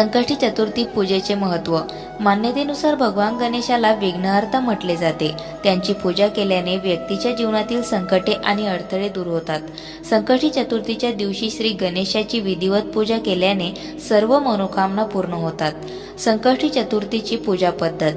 संकष्टी चतुर्थी पूजेचे महत्त्व मान्यतेनुसार भगवान गणेशाला विघ्नहर्ता म्हटले जाते. त्यांची पूजा केल्याने व्यक्तीच्या जीवनातील संकटे आणि अडथळे दूर होतात. संकष्टी चतुर्थीच्या दिवशी श्री गणेशाची विधिवत पूजा केल्याने सर्व मनोकामना पूर्ण होतात. संकष्टी चतुर्थीची पूजा पद्धत.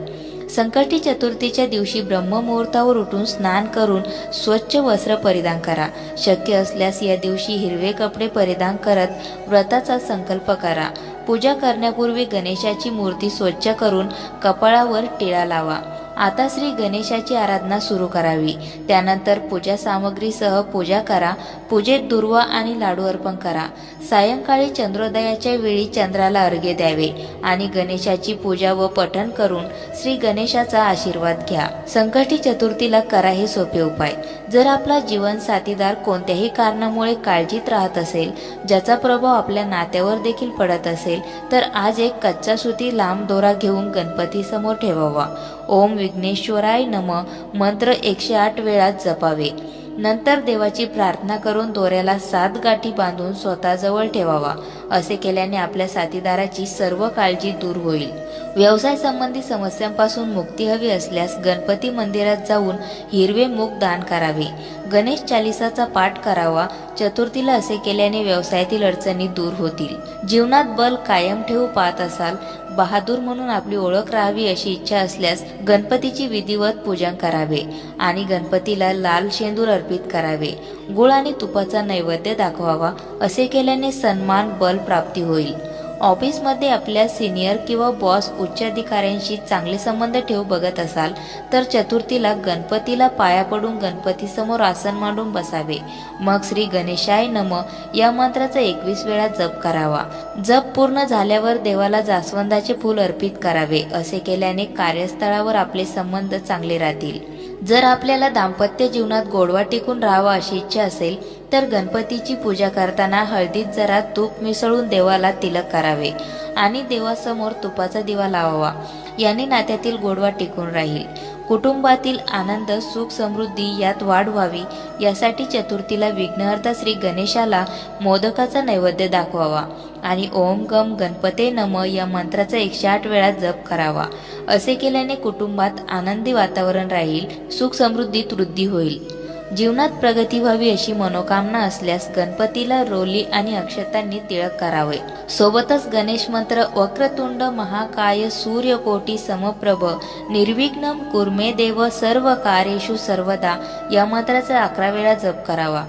संकष्टी चतुर्थीच्या दिवशी ब्रह्ममुहूर्तावर उठून स्नान करून स्वच्छ वस्त्र परिधान करा. शक्य असल्यास या दिवशी हिरवे कपडे परिधान करत व्रताचा संकल्प करा. पूजा करण्यापूर्वी गणेशाची मूर्ती स्वच्छ करून कपाळावर टिळा लावा. आता श्री गणेशाची आराधना सुरू करावी. त्यानंतर पूजा सामग्रीसह पूजा करा पूजेत दुर्वा आणि लाडू अर्पण करा. सायंकाळी चंद्रोदयाच्या वेळी चंद्राला अर्घ्य द्यावे आणि गणेशाची पूजा व पठण करून श्री गणेशाचा आशीर्वाद घ्या. संकष्टी चतुर्थीला करा हे सोपे उपाय. जर आपला जीवन साथीदार कोणत्याही कारणामुळे काळजीत राहत असेल ज्याचा प्रभाव आपल्या नात्यावर देखील पडत असेल तर आज एक कच्चा सुती लांब दोरा घेऊन गणपती समोर ठेवावा. ओम विघ्नेश्वराय नम मंत्र एकशे आठ वेळा जपावे. नंतर देवाची प्रार्थना करून दोऱ्याला सात गाठी बांधून स्वतःजवळ ठेवावा. असे केल्याने आपल्या साथीदाराची सर्व काळजी दूर होईल. व्यवसाय संबंधी समस्यांपासून मुक्ती हवी असल्यास गणपती मंदिरात जाऊन हिरवे मूग दान करावे. गणेश चालिसाचा पाठ करावा. चतुर्थीला असे केल्याने व्यवसायातील अडचणी दूर होतील. जीवनात बल कायम ठेवू पाहत असाल बहादूर म्हणून आपली ओळख राहावी अशी इच्छा असल्यास गणपतीची विधिवत पूजन करावे आणि गणपतीला लाल शेंदूर अर्पित करावे. गुळ आणि तुपाचा नैवेद्य दाखवावा. असे केल्याने सन्मान बल प्राप्ती होईल. ऑफिसमध्ये आपल्या सिनियर किंवा बॉस उच्च अधिकाऱ्यांशी चांगले संबंध ठेवू बघत असाल तर चतुर्थीला गणपतीला पाया पडून गणपतीसमोर आसन मांडून बसावे. मग श्री गणेशाय नम. या मंत्राचा एकवीस वेळा जप करावा. जप पूर्ण झाल्यावर देवाला जास्वंदाचे फूल अर्पित करावे असे केल्याने कार्यस्थळावर आपले संबंध चांगले राहतील. जर आपल्याला दाम्पत्य जीवनात गोडवा टिकून राहावा अशी इच्छा असेल तर गणपतीची पूजा करताना हळदीत जरा तूप मिसळून देवाला तिलक करावे आणि देवासमोर तुपाचा दिवा लावावा. याने नात्यातील गोडवा टिकून राहील. कुटुंबातील आनंद सुख समृद्धी यात वाढ व्हावी यासाठी चतुर्थीला विघ्नहर्ता श्री गणेशाला मोदकाचा नैवेद्य दाखवावा आणि ओम गम गणपते नम या मंत्राचा एकशे आठ वेळा जप करावा. असे केल्याने कुटुंबात आनंदी वातावरण राहील सुख समृद्धीत वृद्धी होईल. जीवनात प्रगती व्हावी अशी मनोकामना असल्यास गणपतीला रोली आणि अक्षतांनी तिळक करावे. सोबतच गणेश मंत्र वक्रतुंड महाकाय सूर्यकोटी समप्रभ निर्विघ्नम कुर्मे देव सर्व कार्येषु सर्वदा या मंत्राचा अकरा वेळा जप करावा.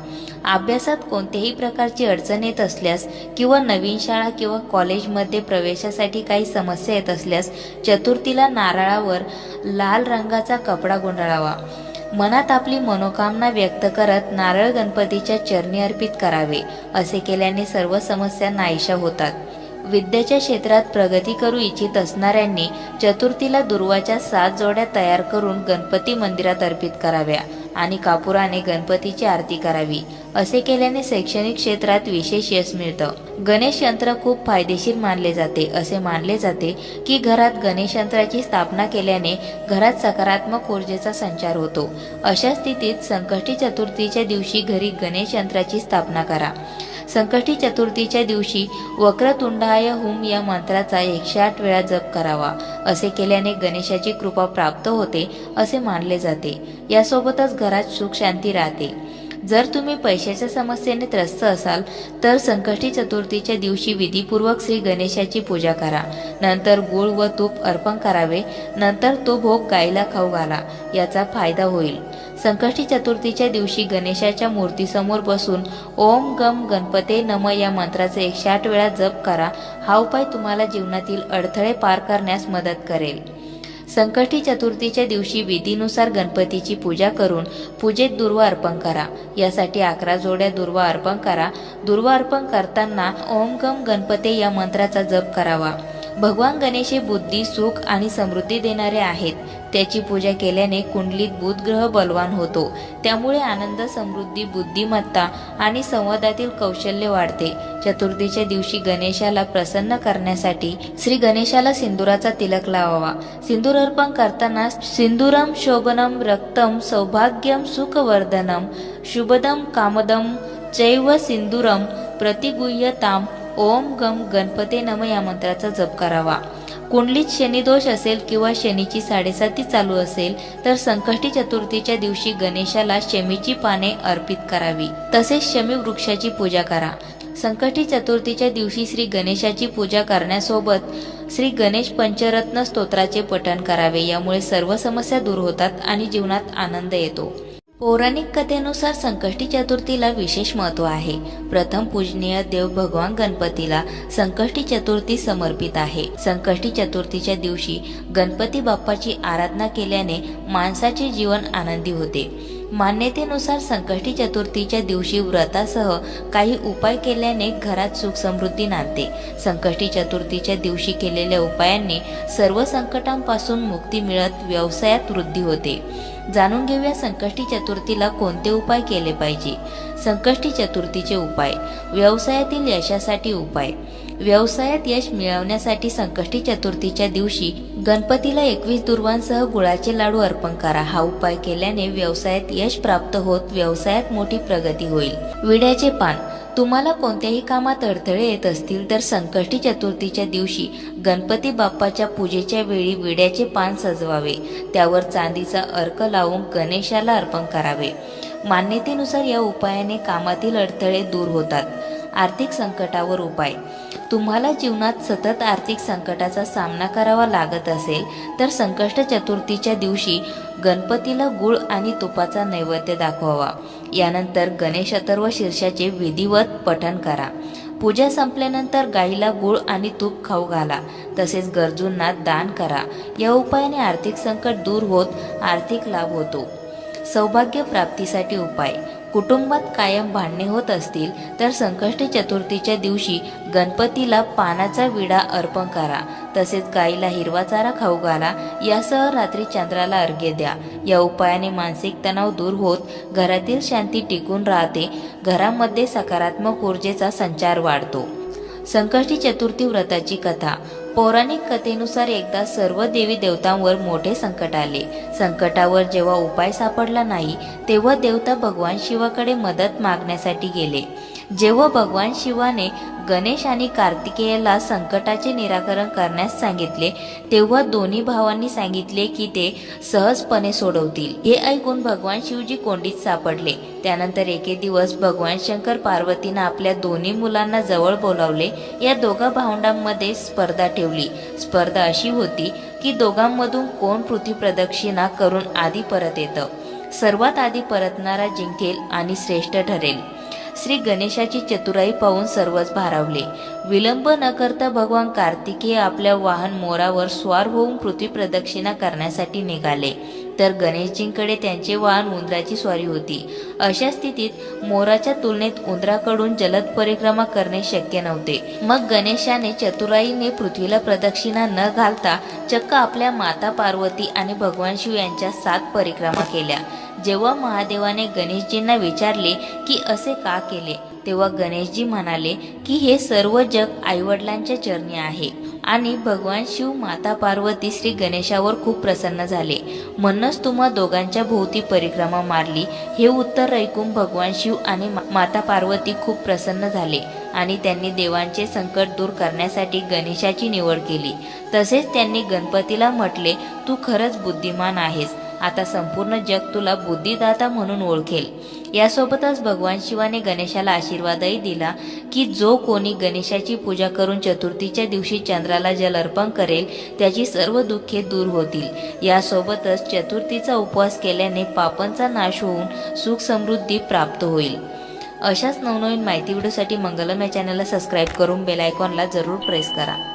अभ्यासात कोणत्याही प्रकारची अडचण येत असल्यास किंवा नवीन शाळा किंवा कॉलेजमध्ये प्रवेशासाठी काही समस्या येत असल्यास चतुर्थीला नारळावर लाल रंगाचा कपडा गुंडाळावा. मनात आपली मनोकामना व्यक्त करत नारळ गणपतीच्या चरणी अर्पित करावे असे केल्याने सर्व समस्या नाहीशा होतात. विद्येच्या क्षेत्रात प्रगती करू इच्छित असणाऱ्यांनी चतुर्थीला दुर्वाच्या सात जोड्या तयार करून गणपती मंदिरात अर्पित कराव्या आणि कापुराने गणपतीची आरती करावी असे केल्याने शैक्षणिक क्षेत्रात विशेष यश मिळतं. गणेश यंत्र खूप फायदेशीर मानले जाते असे मानले जाते की घरात गणेश यंत्राची स्थापना केल्याने घरात सकारात्मक ऊर्जेचा संचार होतो. अशा स्थितीत संकष्टी चतुर्थीच्या दिवशी घरी गणेश यंत्राची स्थापना करा. संकष्टी चतुर्थीच्या दिवशी वक्रतुंडाय हुम या मंत्राचा एकशे आठ वेळा जप करावा. असे केल्याने गणेशाची कृपा प्राप्त होते असे मानले जाते. यासोबतच घरात सुख शांती राहते. जर तुम्ही पैशाच्या समस्येने त्रस्त असाल तर संकष्टी चतुर्थीच्या दिवशी विधीपूर्वक श्री गणेशाची पूजा करा. नंतर गुळ व तूप अर्पण करावे नंतर तो भोग गाईला खाऊ घाला याचा फायदा होईल. संकष्टी चतुर्थीच्या दिवशी गणेशाच्या मूर्तीसमोर बसून ओम गम गणपते नम या मंत्राचा एकशे आठ वेळा जप करा. हा उपाय तुम्हाला जीवनातील अडथळे पार करण्यास मदत करेल. संकष्टी चतुर्थीच्या दिवशी विधीनुसार गणपतीची पूजा करून पूजेत दुर्वा अर्पण करा. यासाठी अकरा जोड्या दुर्वा अर्पण करा. दुर्वा अर्पण करताना ओम गम गणपते या मंत्राचा जप करावा. भगवान गणेश हे बुद्धी सुख आणि समृद्धी देणारे आहेत. त्याची पूजा केल्याने कुंडलीत बुध ग्रह बलवान होतो. त्यामुळे आनंद समृद्धी बुद्धिमत्ता आणि संवादातील कौशल्य वाढते. चतुर्थीच्या दिवशी गणेशाला प्रसन्न करण्यासाठी श्री गणेशाला सिंदुराचा तिलक लावावा. सिंदूर अर्पण करताना सिंदुरम शोभनम रक्तम सौभाग्यम सुखवर्धनम शुभदम कामदम चैव सिंदुरम प्रतिगुह्यताम ओम गम गणपते नम या मंत्राचा जप करावा. कुंडलीत शनिदोष असेल किंवा शनीची साडेसाती चालू असेल तर संकष्टी चतुर्थीच्या दिवशी गणेशाला शमीची पाने अर्पित करावी. तसेच शमी वृक्षाची पूजा करा. संकष्टी चतुर्थीच्या दिवशी श्री गणेशाची पूजा करण्यासोबत श्री गणेश पंचरत्न स्तोत्राचे पठण करावे. यामुळे सर्व समस्या दूर होतात आणि जीवनात आनंद येतो. पौराणिक कथेनुसार संकष्टी चतुर्थीला विशेष महत्त्व आहे. प्रथम पूजनीय देव भगवान गणपतीला संकष्टी चतुर्थी समर्पित आहे. संकष्टी चतुर्थीच्या दिवशी गणपती बाप्पाची आराधना केल्याने माणसाचे जीवन आनंदी होते. मान्यतेनुसार संकष्टी चतुर्थीच्या दिवशी व्रतासह काही उपाय केल्याने घरात सुख समृद्धी नांदते. संकष्टी चतुर्थीच्या दिवशी केलेल्या उपायांनी सर्व संकटांपासून मुक्ती मिळत व्यवसायात वृद्धी होते. जाणून घेऊया संकष्टी चतुर्थीला कोणते उपाय केले पाहिजे? संकष्टी चतुर्थीचे उपाय. व्यवसायातील यशासाठी उपाय. व्यवसायात यश मिळवण्यासाठी संकष्टी चतुर्थीच्या दिवशी गणपतीला एकवीस दुर्वांसह गुळाचे लाडू अर्पण करा. हा उपाय केल्याने व्यवसायात यश प्राप्त होत व्यवसायात मोठी प्रगती होईल. विड्याचे पान. तुम्हाला कोणत्याही कामात अडथळे येत असतील तर संकष्टी चतुर्थीच्या दिवशी गणपती बाप्पाच्या पूजेच्या वेळी विड्याचे पान सजवावे. त्यावर चांदीचा अर्क लावून गणेशाला अर्पण करावे. मान्यतेनुसार या उपायाने कामातील अडथळे दूर होतात. आर्थिक संकटावर उपाय. तुम्हाला जीवनात सतत आर्थिक संकटाचा सामना करावा लागत असेल तर संकष्ट चतुर्थीच्या दिवशी गणपतीला गुळ आणि तुपाचा नैवेद्य दाखवावा. यानंतर गणेश अथर्व शीर्षाचे विधिवत पठण करा. पूजा संपल्यानंतर गाईला गुळ आणि तूप खाऊ घाला. तसेच गरजूंना दान करा. या उपायाने आर्थिक संकट दूर होत आर्थिक लाभ होतो. सौभाग्य प्राप्तीसाठी उपाय. कुटुंबात कायम भांडणे होत असतील तर संकष्टी चतुर्थीच्या दिवशी गणपतीला पानाचा विडा अर्पण करा. तसेच गाईला हिरवा चारा खाऊ घाला. यासह रात्री चंद्राला अर्घ्य द्या. या उपायाने मानसिक तणाव दूर होत घरातील शांती टिकून राहते घरामध्ये सकारात्मक ऊर्जेचा संचार वाढतो. संकष्टी चतुर्थी व्रताची कथा. पौराणिक कथेनुसार एकदा सर्व देवी देवतांवर मोठे संकट आले. संकटावर जेव्हा उपाय सापडला नाही तेव्हा देवता भगवान शिवाकडे मदत मागण्यासाठी गेले. जेव्हा भगवान शिवाने गणेश आणि कार्तिकेयाला संकटाचे निराकरण करण्यास सांगितले तेव्हा दोन्ही भावांनी सांगितले की ते सहजपणे सोडवतील. हे ऐकून भगवान शिवजी कोंडीत सापडले. त्यानंतर एके दिवस भगवान शंकर पार्वतीनं आपल्या दोन्ही मुलांना जवळ बोलावले. या दोघा भावंडांमध्ये स्पर्धा ठेवली. स्पर्धा अशी होती की दोघांमधून कोण पृथ्वी प्रदक्षिणा करून आधी परत येतं. सर्वात आधी परतणारा जिंकेल आणि श्रेष्ठ ठरेल. श्री गणेशाची चतुराई पाहून सर्वच भारावले. विलंब न करता भगवान कार्तिकेय आपल्या वाहन मोरावर स्वार होऊन पृथ्वी प्रदक्षिणा करण्यासाठी निघाले. तर गणेशजींकडे त्यांचे वाहन उंदराची स्वारी होती. अशा स्थितीत मोराच्या तुलनेत उंदराकडून जलद परिक्रमा करणे शक्य नव्हते. मग गणेशाने चतुराईने पृथ्वीला प्रदक्षिणा न घालता चक्क आपल्या माता पार्वती आणि भगवान शिव यांच्या सात परिक्रमा केल्या. जेव्हा महादेवाने गणेशजींना विचारले की असे का केले तेव्हा गणेशजी म्हणाले की हे सर्व जग आईवडिलांच्या चरणी आहे. आणि भगवान शिव माता पार्वती श्री गणेशावर खूप प्रसन्न झाले. म्हणूनच तुम्हा दोघांच्या भोवती परिक्रमा मारली. हे उत्तर ऐकून भगवान शिव आणि मा- माता पार्वती खूप प्रसन्न झाले आणि त्यांनी देवांचे संकट दूर करण्यासाठी गणेशाची निवड केली. तसेच त्यांनी गणपतीला म्हटले तू खरंच बुद्धिमान आहेस. आता संपूर्ण जग तुला बुद्धिदाता म्हणून ओळखेल. यासोबतच भगवान शिवाने गणेशाला आशीर्वादही दिला की जो कोणी गणेशाची पूजा करून चतुर्थीच्या दिवशी चंद्राला जल अर्पण करेल त्याची सर्व दुःखे दूर होतील. यासोबतच चतुर्थीचा उपवास केल्याने पापांचा नाश होऊन सुख समृद्धी प्राप्त होईल. अशाच नवनवीन माहिती व्हिडिओसाठी मंगलम या चॅनलला सबस्क्राईब करून बेल आयकॉनला जरूर प्रेस करा.